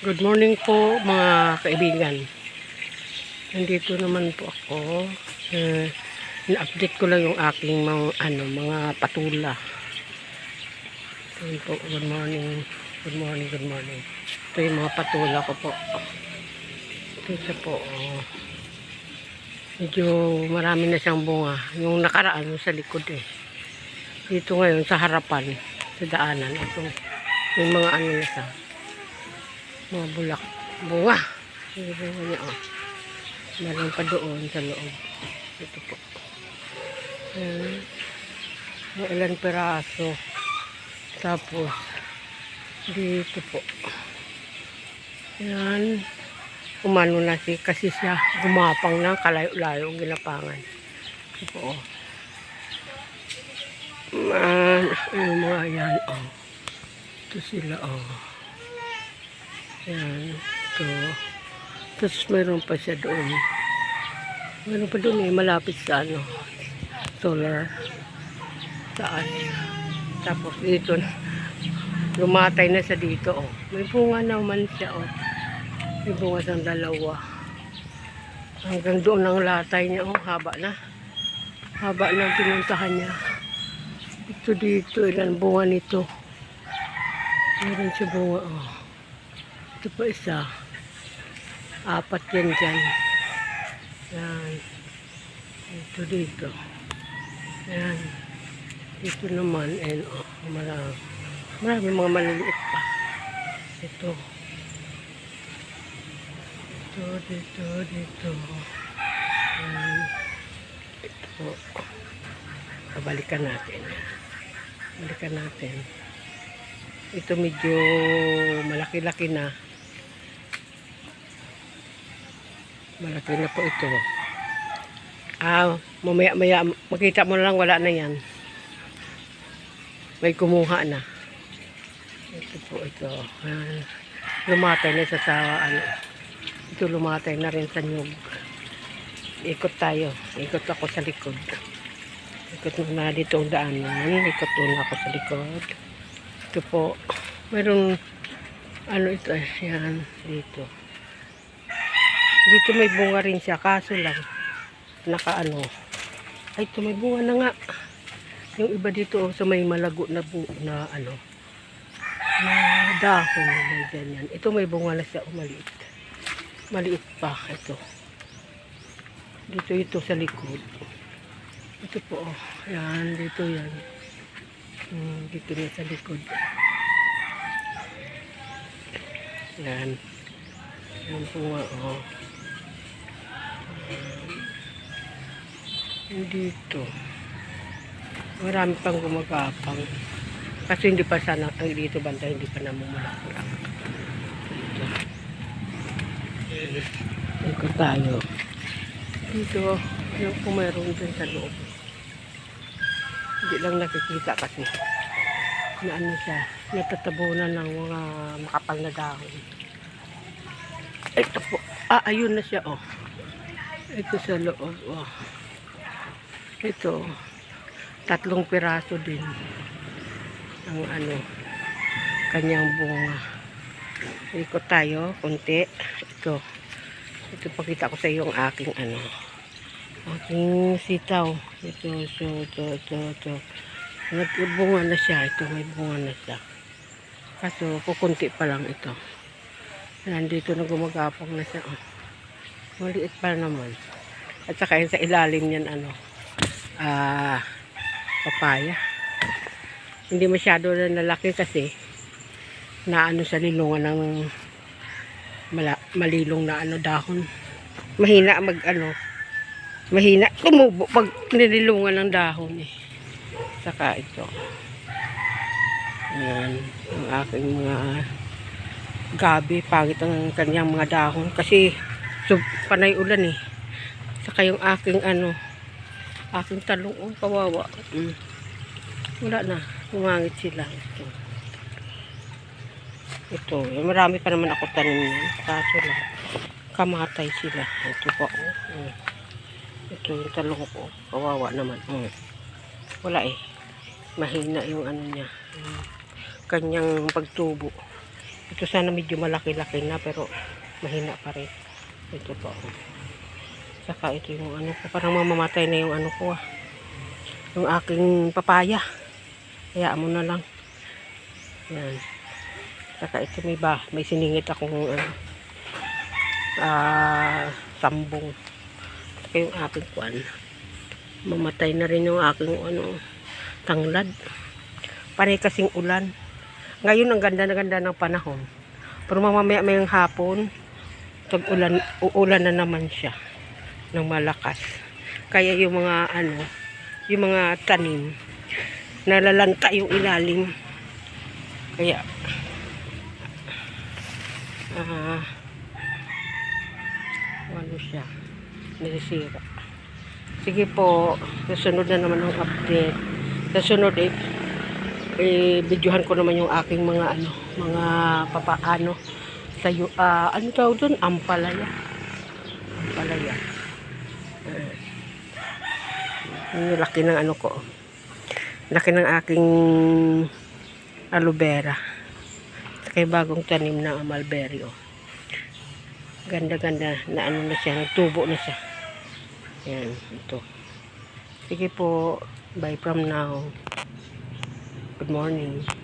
Good morning po mga kaibigan. Nandito naman po ako. Uh, na-update ko lang yung aking mga, ano, mga patula. Ayun po, good morning. Good morning, good morning. Ito yung mga patula ko po. Ito siya po. Oh. Medyo marami na siyang bunga. Yung nakaraan yung sa likod eh. Dito ngayon sa harapan, sa daanan. Ito, yung mga ano na siya mga bulak. Yung bunga niya oh. Meron pa doon sa loob. Ito po. Ayan. may ilan peraso tapos dito po. Yan umano na si kasi siya gumapang na kalayo-layo ang ginapangan. Ito po oh. Man yung mga yan oh. Ito sila oh yan. Ito. Tapos mayroon pa siya doon. Mayroon pa doon eh. Malapit sa ano. Solar. Taas. Tapos dito. Lumatay na siya dito. Oh. May bunga naman siya. Oh. May bunga siyang dalawa. Hanggang doon ang latay niya. Oh. Haba na. Haba na ang pinuntahan niya. Ito dito. Ilan bunga nito. Meron siya bunga. Oh. Ito pa isa. Apat yan dyan. Yan. Ito dito. Yan. Dito naman. And, oh, marami. Marami mga maliliit pa. Ito. Ito, dito, dito. Yan. Ito. Balikan natin. Balikan natin. Ito medyo malaki-laki na. Malaki na po ito. Ah, mamaya-maya, makita mo na lang, wala na yan. May kumuha na. Ito po, ito. Ah, lumatay na sa sa, ano, ito lumatay na rin sa nyug. Ikot tayo. Ikot ako sa likod. Ikot na dito ang daanan. Ikot na ako sa likod. Ito po. Mayroong, ano ito, eh, yan, dito. Dito may bunga rin siya, kaso lang, naka ano, ay ito may bunga na nga. Yung iba dito, oh, sa may malago na, bu na ano, na dahon na ganyan. Ito may bunga na siya, oh, maliit. Maliit pa, ito. Dito ito sa likod. Ito po, oh, yan, dito yan. Hmm, dito na sa likod. Yan. Yan po nga, oh. Dito. Marami pang gumagapang. Kasi hindi pa sana, ang dito banda, hindi pa namumulaklak. Dito. Ito tayo. Dito, yung kung mayroon dyan sa loob. Hindi lang nakikita kasi na ano siya, natatabunan ng mga makapal na dahon. Ito po. Ah, ayun na siya, oh. Ito sa loob, oh. Ito, tatlong piraso din ang ano, kanyang bunga. Ikot tayo, konti. Ito. Ito pakita ko sa iyo ang aking ano, aking sitaw. Ito, ito, ito, ito, ito. Nagbunga na siya. Ito, may bunga na siya. Kaso, kukunti pa lang ito. Nandito na gumagapang na siya. Oh. Maliit pa naman. At saka sa ilalim niyan, ano, ah, papaya. Hindi masyado na nalaki kasi na ano sa nilungan ng mala, malilong na ano dahon. Mahina mag ano, mahina tumubo pag nililungan ng dahon eh. Saka ito. Ayan, ang aking mga gabi, pangit ang kanyang mga dahon kasi sub, panay ulan eh. Saka yung aking ano, aking talong, oh, kawawa. Mm. Wala na, umangit sila. Ito. Ito, eh, marami pa naman ako tanim yan. Kaso lang, kamatay sila. Ito pa, oh. Mm. Ito yung talong ko, kawawa naman. Mm. Wala eh. Mahina yung ano niya. yung Kanyang pagtubo. Ito sana medyo malaki-laki na pero mahina pa rin. Ito po. Saka ito yung ano ko. Parang mamamatay na yung ano ko ah. Yung aking papaya. Hayaan mo na lang. Yan. Saka ito may ba, may siningit akong ano, ah, sambong. Saka yung aking kwan. Mamatay na rin yung aking ano, tanglad. Panay kasing ulan. Ngayon ang ganda na ganda ng panahon. Pero mamamaya mayang hapon, tag ulan, uulan na naman siya ng malakas. Kaya yung mga ano, yung mga tanim, nalalanta yung ilalim. Kaya, ah, ano siya, nasisira. Sige po, susunod na naman ang update. Susunod eh, eh, videohan ko naman yung aking mga ano, mga papaano sa ah, ano tawag doon? Ampalaya. Ampalaya. Uh, yung laki ng ano ko. Laki ng aking aloe vera. Saka bagong tanim na mulberry. Oh. Ganda-ganda na ano na siya, nagtubo na siya. Yan, ito. Sige po, bye from now. Good morning.